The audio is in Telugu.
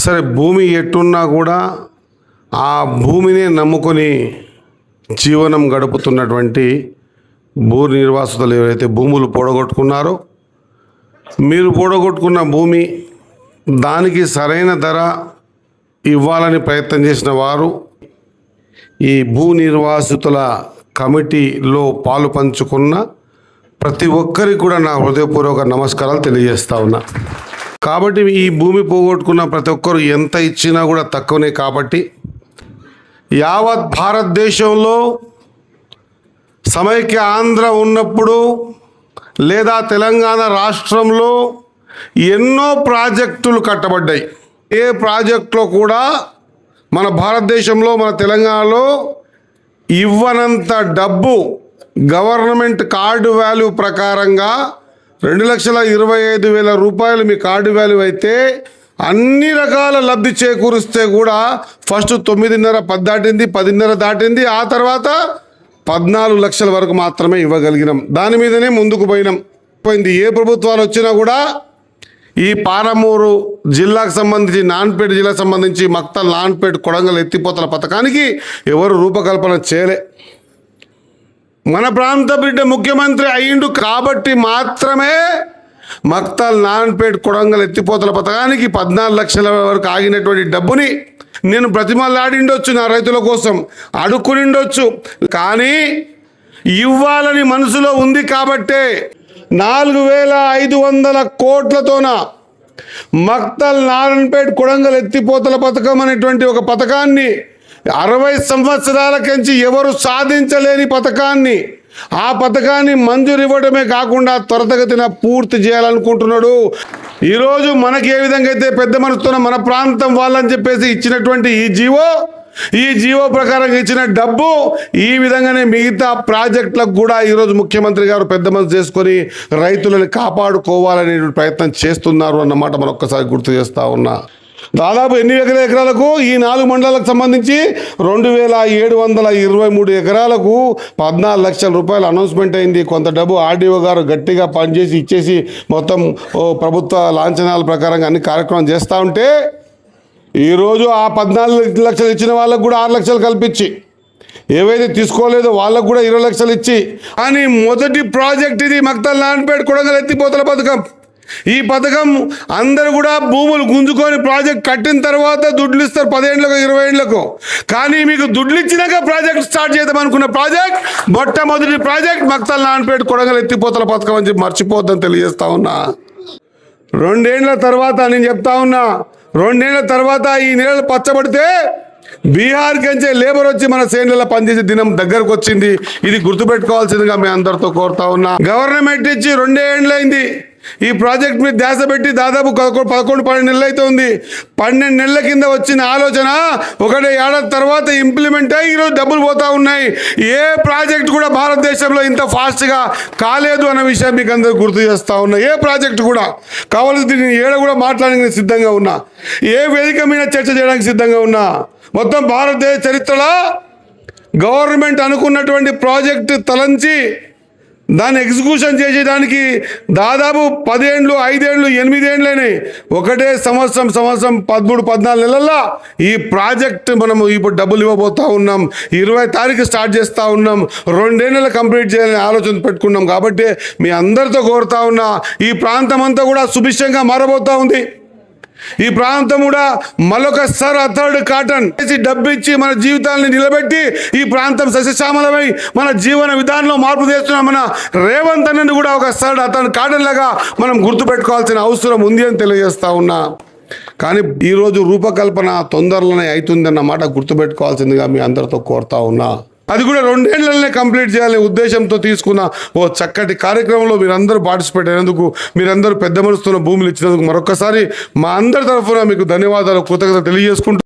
సరే భూమి ఎట్టున్నా కూడా ఆ భూమినే నమ్ముకొని జీవనం గడుపుతున్నటువంటి భూ నిర్వాసితులు ఎవరైతే భూములు పొడగొట్టుకున్నారో మీరు పొడగొట్టుకున్న భూమి దానికి సరైన ధర ఇవ్వాలని ప్రయత్నం చేసిన వారు ఈ భూ నిర్వాసితుల కమిటీలో పాలు పంచుకున్న ప్రతి ఒక్కరికి కూడా నా హృదయపూర్వక నమస్కారాలు తెలియజేస్తా ఉన్నా. కాబట్టి ఈ భూమి పోగొట్టుకున్న ప్రతి ఒక్కరు ఎంత ఇచ్చినా కూడా తక్కువనే కాబట్టి యావత్ భారతదేశంలో సమైక్య ఆంధ్ర ఉన్నప్పుడు లేదా తెలంగాణ రాష్ట్రంలో ఎన్నో ప్రాజెక్టులు కట్టబడ్డాయి. ఏ ప్రాజెక్టులో కూడా మన భారతదేశంలో మన తెలంగాణలో ఇవ్వనంత డబ్బు గవర్నమెంట్ కార్డు వాల్యూ ప్రకారంగా రెండు లక్షల ఇరవై ఐదు వేల రూపాయలు మీ కార్డు వాల్యూ అయితే అన్ని రకాల లబ్ధి చేకూరిస్తే కూడా ఫస్ట్ తొమ్మిదిన్నర పది దాటింది పదిన్నర దాటింది ఆ తర్వాత పద్నాలుగు లక్షల వరకు మాత్రమే ఇవ్వగలిగినాం. దాని మీదనే ముందుకు పోయినాం. పోయింది. ఏ ప్రభుత్వాలు వచ్చినా కూడా ఈ పారమూరు జిల్లాకు సంబంధించి నాన్పేట జిల్లాకు సంబంధించి మక్తల్ నాన్పేట కొడంగల్ ఎత్తిపోతల పథకానికి ఎవరు రూపకల్పన చేయలే. మన ప్రాంత బిడ్డ ముఖ్యమంత్రి అయ్యిండు కాబట్టి మాత్రమే మక్తల్ నాన్పేట్ కొడంగల్ ఎత్తిపోతల పథకానికి పద్నాలుగు లక్షల వరకు ఆగినటువంటి డబ్బుని నేను బ్రతిమలాడిండొచ్చు నా రైతుల కోసం అడుక్కునిండొచ్చు. కానీ ఇవ్వాలని మనసులో ఉంది కాబట్టే నాలుగు వేల ఐదు వందల కోట్లతోన మక్తల్ నారాయణపేట కొడంగల్ ఎత్తిపోతల పథకం అనేటువంటి ఒక పథకాన్ని అరవై సంవత్సరాల కంచి ఎవరు సాధించలేని పథకాన్ని ఆ పథకాన్ని మంజూరు ఇవ్వడమే కాకుండా త్వరతగతిన పూర్తి చేయాలనుకుంటున్నాడు. ఈరోజు మనకి ఏ విధంగా అయితే పెద్ద మనసుతో మన ప్రాంతం వాళ్ళని చెప్పేసి ఇచ్చినటువంటి ఈ జీవో ఈ జీవో ప్రకారం ఇచ్చిన డబ్బు ఈ విధంగానే మిగతా ప్రాజెక్టులకు కూడా ఈరోజు ముఖ్యమంత్రి గారు పెద్ద మనసు చేసుకొని రైతులను కాపాడుకోవాలనే ప్రయత్నం చేస్తున్నారు అన్నమాట మనం ఒక్కసారి గుర్తు చేస్తా ఉన్నా. దాదాపు ఎన్ని వేల ఎకరాలకు? ఈ నాలుగు మండలాలకు సంబంధించి రెండు వేల ఏడు వందల ఇరవై మూడు ఎకరాలకు పద్నాలుగు లక్షల రూపాయలు అనౌన్స్మెంట్ అయింది. కొంత డబ్బు ఆర్డీఓ గారు గట్టిగా పనిచేసి ఇచ్చేసి మొత్తం ఓ ప్రభుత్వ లాంఛనాల ప్రకారంగా అన్ని కార్యక్రమం చేస్తూ ఉంటే ఈరోజు ఆ పద్నాలుగు లక్షలు ఇచ్చిన వాళ్ళకు కూడా ఆరు లక్షలు కల్పించి ఏవైతే తీసుకోలేదో వాళ్ళకు కూడా ఇరవై లక్షలు ఇచ్చి కానీ మొదటి ప్రాజెక్ట్ ఇది మక్తల్ నాన్పేట కొడంగల్ ఎత్తిపోతల పథకం ఈ పథకం అందరూ కూడా భూములు గుంజుకొని ప్రాజెక్ట్ కట్టిన తర్వాత దుడ్లు ఇస్తారు పదేండ్లకు ఇరవై ఏళ్ళకు కానీ మీకు దుడ్లు ఇచ్చినాక ప్రాజెక్ట్ స్టార్ట్ చేద్దాం అనుకున్న ప్రాజెక్ట్ మొట్టమొదటి ప్రాజెక్ట్ మక్తల్ నాన్పేట కొడంగల్ ఎత్తిపోతల పథకం అని చెప్పి మర్చిపోద్దని తెలియజేస్తా ఉన్నా. రెండేళ్ళ తర్వాత నేను చెప్తా ఉన్నా రెండేళ్ళ తర్వాత ఈ నీళ్ళు పచ్చబడితే బీహార్ కంచే లేబర్ వచ్చి మన సేనలలో పనిచేసే దినం దగ్గరకు వచ్చింది. ఇది గుర్తుపెట్టుకోవాల్సిందిగా మీ అందరితో కోరుతా ఉన్నా. గవర్నమెంట్ ఇచ్చి రెండేళ్ళైంది ఈ ప్రాజెక్ట్ మీద ధ్యాస పెట్టి దాదాపు పదకొండు పన్నెండు నెలలు అయితే ఉంది. పన్నెండు నెలల కింద వచ్చిన ఆలోచన ఒకటే ఏడాది తర్వాత ఇంప్లిమెంట్ అయ్యి ఈరోజు డబ్బులు పోతా ఉన్నాయి. ఏ ప్రాజెక్ట్ కూడా భారతదేశంలో ఇంత ఫాస్ట్గా కాలేదు అన్న విషయం మీకు అందరూ గుర్తు చేస్తూ ఉన్నా. ఏ ప్రాజెక్ట్ కూడా కావాల్సి దీన్ని ఏడ కూడా మాట్లాడడానికి సిద్ధంగా ఉన్నా. ఏ వేదిక మీద చర్చ చేయడానికి సిద్ధంగా ఉన్నా. మొత్తం భారతదేశ చరిత్రలో గవర్నమెంట్ అనుకున్నటువంటి ప్రాజెక్టు తలంచి దాన్ని ఎగ్జిక్యూషన్ చేసేదానికి దాదాపు పదేండ్లు ఐదేండ్లు ఎనిమిదేండ్లని ఒకటే సంవత్సరం సంవత్సరం పదమూడు పద్నాలుగు నెలల్లో ఈ ప్రాజెక్ట్ మనము ఇప్పుడు డబ్బులు ఇవ్వబోతా ఉన్నాం. ఇరవై తారీఖు స్టార్ట్ చేస్తూ ఉన్నాం. రెండేళ్ళలో కంప్లీట్ చేయాలని ఆలోచన పెట్టుకున్నాం. కాబట్టి మీ అందరితో కోరుతా ఉన్నా ఈ ప్రాంతం అంతా కూడా సుభిక్షంగా మారబోతా ఉంది. ఈ ప్రాంతం కూడా మరొకసారి అథర్డ్ కాటన్ వేసి డబ్బు ఇచ్చి మన జీవితాన్ని నిలబెట్టి ఈ ప్రాంతం సస్యశ్యామలమై మన జీవన విధానంలో మార్పు చేస్తున్న మన రేవంత్ అన్నని కూడా ఒకసారి అతను కాటన్ లాగా మనం గుర్తుపెట్టుకోవాల్సిన అవసరం ఉంది అని తెలియజేస్తా ఉన్నా. కానీ ఈరోజు రూపకల్పన తొందరలోనే అవుతుందన్న మాట గుర్తుపెట్టుకోవాల్సిందిగా మీ అందరితో కోరుతా ఉన్నా. అది కూడా రెండేళ్ళనే కంప్లీట్ చేయాలనే ఉద్దేశంతో తీసుకున్న ఓ చక్కటి కార్యక్రమంలో మీరందరూ పార్టిసిపేట్ అయినందుకు మీరందరూ పెద్ద మనసుతో భూములు ఇచ్చినందుకు మరొకసారి మా అందరి తరఫున మీకు ధన్యవాదాలు కృతజ్ఞత తెలియజేసుకుంటూ